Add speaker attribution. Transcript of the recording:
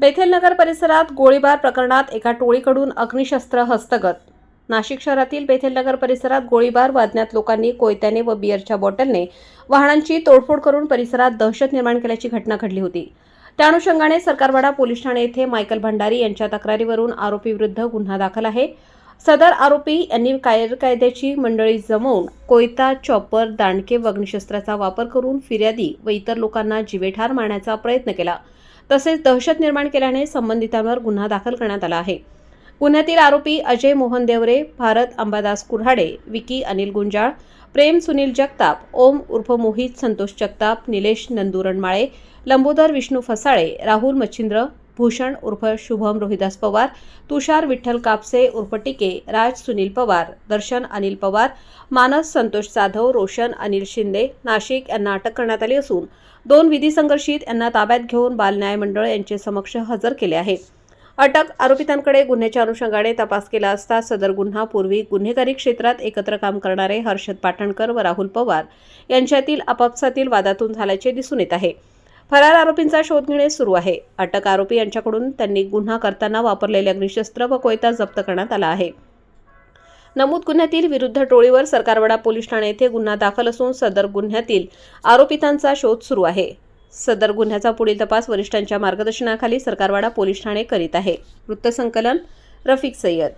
Speaker 1: बेथेलनगर परिसरात गोळीबार प्रकरणात एका टोळीकडून अग्निशस्त्र हस्तगत. नाशिक शहरातील बेथेलनगर परिसरात गोळीबार वादण्यात लोकांनी कोयत्याने व बिअरच्या बॉटलने वाहनांची तोडफोड करून परिसरात दहशत निर्माण केल्याची घटना घडली होती. त्या अनुषंगाने सरकारवाडा पोलीस ठाणे येथे मायकल भंडारी यांच्या तक्रारीवरून आरोपीविरुद्ध गुन्हा दाखल आहे. सदर आरोपी यांनी कायदेची मंडळी जमवून कोयता चॉपर दांडके व अग्निशस्त्राचा वापर करून फिर्यादी व इतर लोकांना जिवेठार मारण्याचा प्रयत्न केला. तसेच दहशत निर्माण केल्याने संबंधितांवर गुन्हा दाखल करण्यात आला आहे. गुन्ह्यातील आरोपी अजय मोहन देवरे भारत अंबादास कुऱ्हाडे विकी अनिल गुंजाळ प्रेम सुनील जगताप ओम उर्फ मोहित संतोष जगताप निलेश नंदुरणमाळे लंबोदर विष्णू फसाळे राहुल मच्छिंद्र भूषण उर्फ शुभम रोहिदास पवार तुषार विठ्ठल कापसे उर्फ टिके राज सुनील पवार दर्शन अनिल पवार मानस संतोष जाधव रोशन अनिल शिंदे नाशिक यांना अटक करण्यात आली असून दोन विधी संघर्षित यांना ताब्यात घेऊन बाल न्याय मंडळ यांचे समक्ष हजर केले आहे. अटक आरोपितांकडे गुन्ह्याच्या अनुषंगाने तपास केला असता सदर गुन्हा पूर्वी गुन्हेगारी क्षेत्रात एकत्र काम करणारे हर्षद पाटणकर व राहुल पवार यांच्यातील आपापसातील वादातून झाल्याचे दिसून येत आहे. फरार आरोपींचा शोध घेणे सुरू आहे. अटक आरोपी यांच्याकडून त्यांनी गुन्हा करताना वापरलेले अग्निशस्त्र व कोयता जप्त करण्यात आला आहे. नमूद गुन्ह्यातील विरुद्ध टोळीवर सरकारवाडा पोलीस ठाणे येथे गुन्हा दाखल असून सदर गुन्ह्यातील आरोपितांचा शोध सुरू आहे. सदर गुन्ह्याचा पुढील तपास वरिष्ठांच्या मार्गदर्शनाखाली सरकारवाडा पोलीस ठाणे करीत आहे. वृत्तसंकलन रफिक सय्यद